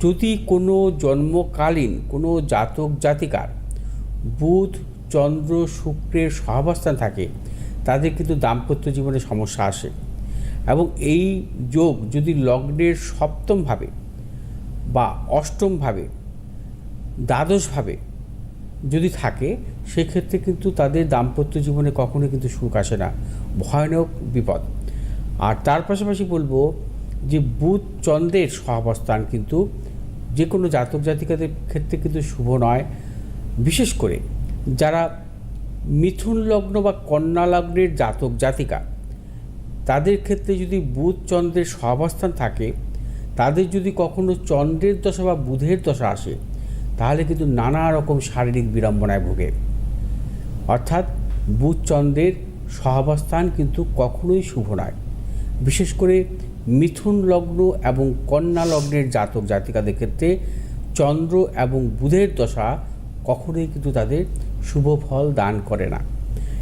যদি কোনো জন্মকালীন কোনো জাতক জাতিকার বুধ, চন্দ্র, শুক্রের সহাবস্থান থাকে, তাদের কিন্তু দাম্পত্য জীবনে সমস্যা আসে। এবং এই যোগ যদি লগ্নের সপ্তমভাবে বা অষ্টমভাবে, দ্বাদশভাবে যদি থাকে, সেক্ষেত্রে কিন্তু তাদের দাম্পত্য জীবনে কখনোই কিন্তু সুখ আসে না। ভয়ানক বিপদ। আর তার পাশাপাশি বলব যে বুধ, চন্দ্রের সহাবস্থান কিন্তু যে কোনো জাতক জাতিকাদের ক্ষেত্রে কিন্তু শুভ নয়। বিশেষ করে যারা মিথুন লগ্ন বা কন্যা লগ্নের জাতক জাতিকা, তাদের ক্ষেত্রে যদি বুধ চন্দ্রের সহাবস্থান থাকে, তাদের যদি কখনো চন্দ্রের দশা বা বুধের দশা আসে, তাহলে কিন্তু নানা রকম শারীরিক বিড়ম্বনায় ভোগে। অর্থাৎ বুধ চন্দ্রের সহাবস্থান কিন্তু কখনোই শুভ নয়। বিশেষ করে মিথুন লগ্ন এবং কন্যা লগ্নের জাতক জাতিকাদের ক্ষেত্রে চন্দ্র এবং বুধের দশা কখনোই কিন্তু তাদের শুভ ফল দান করে না।